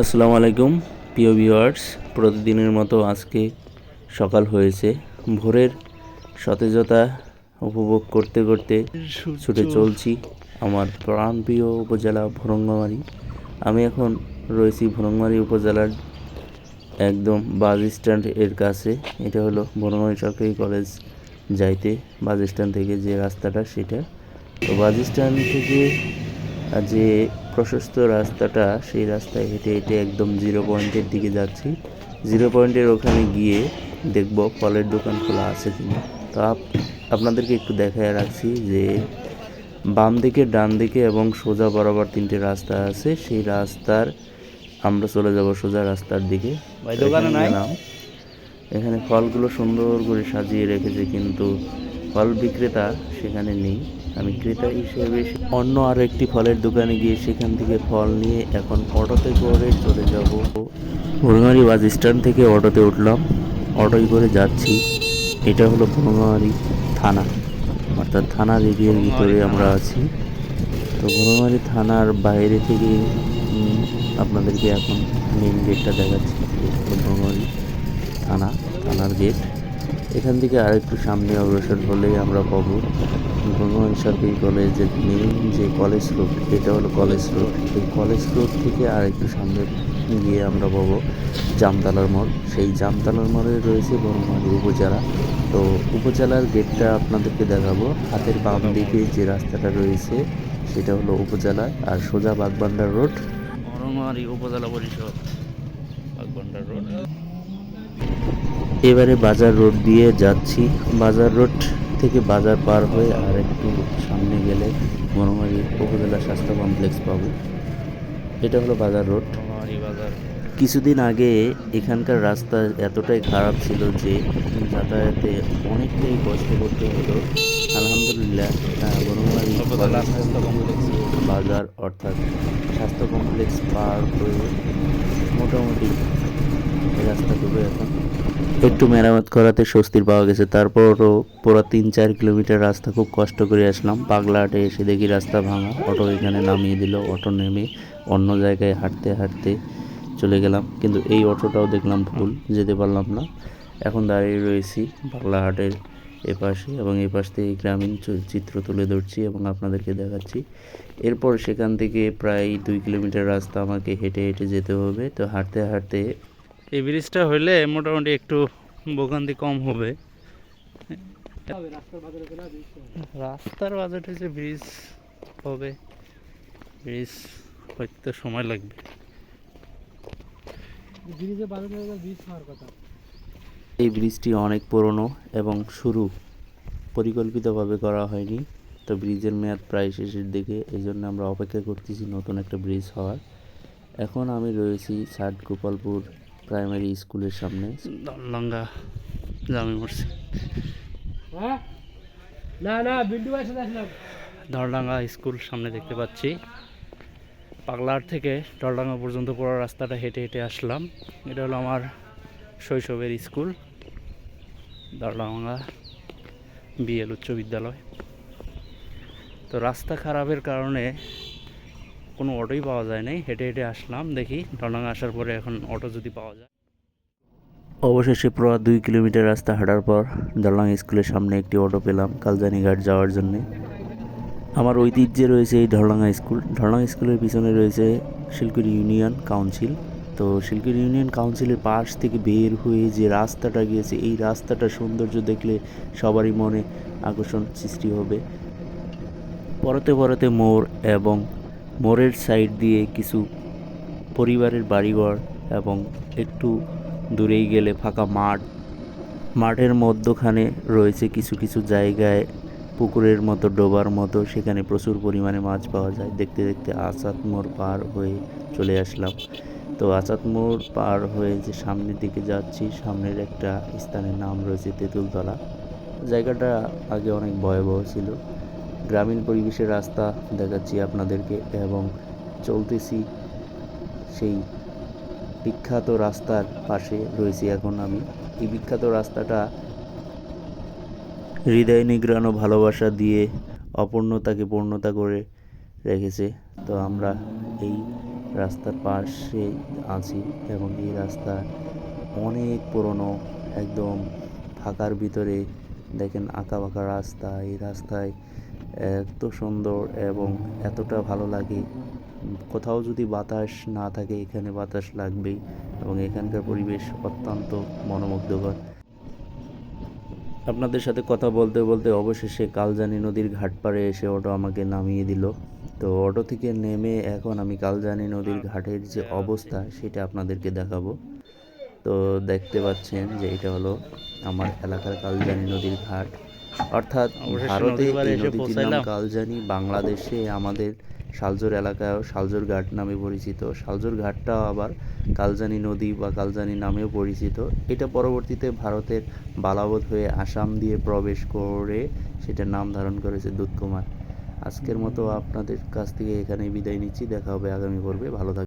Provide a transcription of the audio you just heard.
আসসালামু আলাইকুম প্রিয় ভিউয়ার্স। প্রতিদিনের মতো আজকে সকাল হয়েছে। ভোরের সতেজতা উপভোগ করতে করতে ছুটে চলছি আমার প্রাণপ্রিয় উপজেলা ভরঙ্গামারি। আমি এখন রয়েছি ভরঙ্গামারি উপজেলার একদম বাস স্ট্যান্ড এর কাছে। এটা হলো ভরঙ্গামারি সরকারি কলেজ যাইতে বাস স্ট্যান্ড থেকে যে রাস্তাটা সেটা। তো বাস স্ট্যান্ড থেকে যে প্রশস্ত রাস্তাটা সেই রাস্তায় হেঁটে হেঁটে একদম জিরো পয়েন্টের দিকে যাচ্ছি। জিরো পয়েন্টের ওখানে গিয়ে দেখব ফলের দোকান খোলা আছে কিনা। তো আপ- আপনাদেরকে একটু দেখায় রাখছি যে বাম দিকে ডান দিকে এবং সোজা বরাবর তিনটে রাস্তা আছে। সেই রাস্তার আমরা চলে যাব সোজা রাস্তার দিকে। এখানে ফলগুলো সুন্দর করে সাজিয়ে রেখেছে কিন্তু ফল বিক্রেতা সেখানে নেই। আমি ক্রেতা হিসেবে অন্য আরও একটি ফলের দোকানে গিয়ে সেখান থেকে ফল নিয়ে এখন অটোতে করে চলে যাব। ভুরুঙারি বাস স্ট্যান্ড থেকে অটোতে উঠলাম। অটোয় করে যাচ্ছি। এটা হলো ভুরুঙারি থানা। অর্থাৎ থানার এরিয়ার ভিতরে আমরা আছি। তো ভুরুঙারি থানার বাইরে থেকে আপনাদেরকে এখন মেন গেটটা দেখাচ্ছি। ভুরুঙারি থানা, থানার গেট এখান থেকে আরেকটু সামনে অগ্রসর হলেই আমরা পাবো ভগবান সরকারি কলেজের মেন যে কলেজ রোড এটা হলো কলেজ রোড এই কলেজ রোড থেকে আরেকটু সামনে গিয়ে আমরা পাবো জামতলার মোড়। সেই জামতলার মোড়ে রয়েছে বরমারি উপজেলা। তো উপজেলার গেটটা আপনাদেরকে দেখাবো। হাতের বাম দিকে যে রাস্তাটা রয়েছে, সেটা হলো উপজেলা আর সোজা বাগবান্ডার রোড উপজেলা পরিষদ, বাগবান্ডার রোড এবারে বাজার রোড দিয়ে যাচ্ছি। বাজার রোড থেকে বাজার পার হয়ে আর একটু সামনে গেলে মনোমারি উপজেলা স্বাস্থ্য কমপ্লেক্স পাবো। এটা হলো বাজার রোড। বাজার। কিছুদিন আগে এখানকার রাস্তা এতটাই খারাপ ছিল যে যাতায়াতে অনেকটাই কষ্ট করতে হতো আলহামদুলিল্লাহ কমপ্লেক্স। বাজার অর্থাৎ স্বাস্থ্য কমপ্লেক্স পার হয়ে মোটামুটি এই রাস্তাটুকু এখন একটু মেরামত করাতে স্বস্তির পাওয়া গেছে। তারপরও পুরো তিন চার কিলোমিটার রাস্তা খুব কষ্ট করে আসলাম। পাগলাহাটে এসে দেখি রাস্তা ভাঙা। অটো এখানে নামিয়ে দিল। অটো নেমে অন্য জায়গায় হাঁটতে হাঁটতে চলে গেলাম। কিন্তু এই অটোটাও দেখলাম ভুল, যেতে পারলাম না। এখন দাঁড়িয়ে রয়েছি পাগলাহাটের এপাশে এবং এই পাশ থেকে গ্রামীণ চিত্র তুলে ধরছি এবং আপনাদেরকে দেখাচ্ছি। এরপর সেখান থেকে প্রায় দুই কিলোমিটার রাস্তা আমাকে হেঁটে হেঁটে যেতে হবে। তো হাঁটতে হাঁটতে এই ব্রিজটা হইলে মোটামুটি একটু ভোগান্তি কম হবে। রাস্তার বাজেট যে ব্রিজ হবে ব্রিজ হইতে সময় লাগবে। এই ব্রিজটি অনেক পুরনো এবং শুরু পরিকল্পিতভাবে করা হয়নি তো ব্রিজের মেয়াদ প্রায় শেষের দিকে এই জন্য আমরা অপেক্ষা করতেছি নতুন একটা ব্রিজ হওয়ার। এখন আমি রয়েছি ষাট গোপালপুর প্রাইমারি স্কুলের সামনে? দলডাঙ্গা জামি মসজিদ না না বিল্ডু দলডাঙ্গা স্কুল সামনে দেখতে পাচ্ছি। পাগলাহাট থেকে দলডাঙ্গা পর্যন্ত পুরো রাস্তাটা হেঁটে হেঁটে আসলাম। এটা হলো আমার শৈশবের স্কুল। দলডাঙ্গা বিএল উচ্চ বিদ্যালয়। তো রাস্তা খারাপের কারণে কোনো অটোই পাওয়া যায় নাই। হেঁটে হেঁটে আসলাম, দেখি দলডাঙ্গা আসার পরে এখন অটো যদি পাওয়া যায়। অবশেষে পুরো দুই কিলোমিটার রাস্তা হাঁটার পর দলং স্কুলের সামনে একটি অটো পেলাম কালজানিঘাট যাওয়ার জন্যে। আমার ঐতিহ্যে রয়েছে এই ঢলডাঙ্গা স্কুল। ঢলডাঙ্গা স্কুলের পিছনে রয়েছে শিলকুড়ি ইউনিয়ন কাউন্সিল। তো শিলকুড়ি ইউনিয়ন কাউন্সিলের পাশ থেকে বের হয়ে যে রাস্তাটা গিয়েছে, এই রাস্তাটার সৌন্দর্য দেখলে সবারই মনে আকর্ষণ সৃষ্টি হবে। পরতে পরতে মোর এবং মোড়ের সাইড দিয়ে কিছু পরিবারের বাড়িঘর এবং একটু দূরেই গেলে ফাঁকা মাঠ। মাঠের মধ্যখানে রয়েছে কিছু কিছু জায়গায় পুকুরের মতো, ডোবার মতো। সেখানে প্রচুর পরিমাণে মাছ পাওয়া যায়। দেখতে দেখতে আসাদ মোড় পার হয়ে চলে আসলাম। তো আসাদ মোড় পার হয়ে যে সামনের দিকে যাচ্ছি, সামনের একটা স্থানের নাম রয়েছে তেঁতুলতলা। জায়গাটা আগে অনেক ভয়াবহ ছিল। গ্রামীণ পরিবেশের রাস্তা দেখাচ্ছি আপনাদেরকে এবং চলতেছি সেই বিখ্যাত রাস্তার পাশে রয়েছি এখন আমি। এই বিখ্যাত রাস্তাটা হৃদয় নিগ্রানো ভালোবাসা দিয়ে অপূর্ণতাকে পূর্ণতা করে রেখেছে। তো আমরা এই রাস্তার পাশে আছি এবং এই রাস্তা অনেক পুরনো, একদম ফাঁকার ভিতরে। দেখেন আঁকা বাঁকা রাস্তা, এই রাস্তায় এত সুন্দর এবং এতটা ভালো লাগে। কোথাও যদি বাতাস না থাকে, এখানে বাতাস লাগবেই এবং এখানকার পরিবেশ অত্যন্ত মনোমুগ্ধকর। আপনাদের সাথে কথা বলতে বলতে অবশেষে কালজানি নদীর ঘাট পাড়ে এসে অটো আমাকে নামিয়ে দিল। তো অটো থেকে নেমে এখন আমি কালজানি নদীর ঘাটের যে অবস্থা, সেটা আপনাদেরকে দেখাবো। তো দেখতে পাচ্ছেন যে এটা হলো আমার এলাকার কালজানি নদীর ঘাট। অর্থাৎ ভারতে এই নদীটির নাম কালজানি বাংলাদেশে আমাদের শালজোর এলাকায়ও শালজোর ঘাট নামে পরিচিত। শালজোর ঘাটটাও আবার কালজানি নদী বা কালজানি নামেও পরিচিত। এটা পরবর্তীতে ভারতের বালাবত হয়ে আসাম দিয়ে প্রবেশ করে সেটার নাম ধারণ করেছে দুধকুমার। আজকের মতো আপনাদের কাছ থেকে এখানে বিদায় নিচ্ছি। দেখা হবে আগামী পর্বে। ভালো থাকবেন